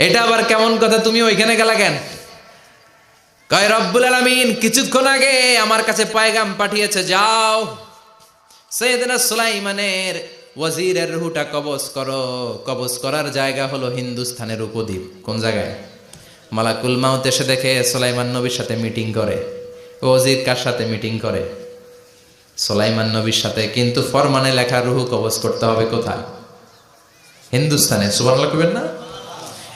এটা আবার কেমন কথা? তুমি ওইখানে গেলা কেন? কয়, রব্বুল আলামিন, কিছুক্ষণ আগে আমার কাছে পায়গাম পাঠিয়েছে, যাও। সৈয়দনা সুলাইমানের ওয়াজিরের রুহুটা কবজ করো। কবজ করার জায়গা হলো হিন্দুস্থানের উপদ্বীপ। কোন জায়গায়? মালাকুল মাউত এসে দেখে সুলাইমান নবীর সাথে মিটিং করে। ওয়াজির কার সাথে মিটিং করে? সুলাইমান নবীর সাথে। কিন্তু ফরমানে লেখা রুহু কবজ করতে হবে কোথায়? হিন্দুস্তানে কইবেন না?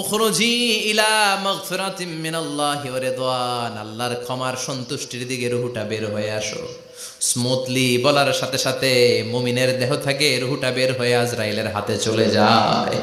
উখরুজি ইলা মাগফিরাতিম মিনাল্লাহি ওয়া রিদওয়ান। আল্লাহর ক্ষমার সন্তুষ্টির দিকে রুহুটা বের হয়ে আসো। স্মুথলি বলার সাথে সাথে মুমিনের দেহ থেকে রুহুটা বের হয়ে আজরাইলের হাতে চলে যায়।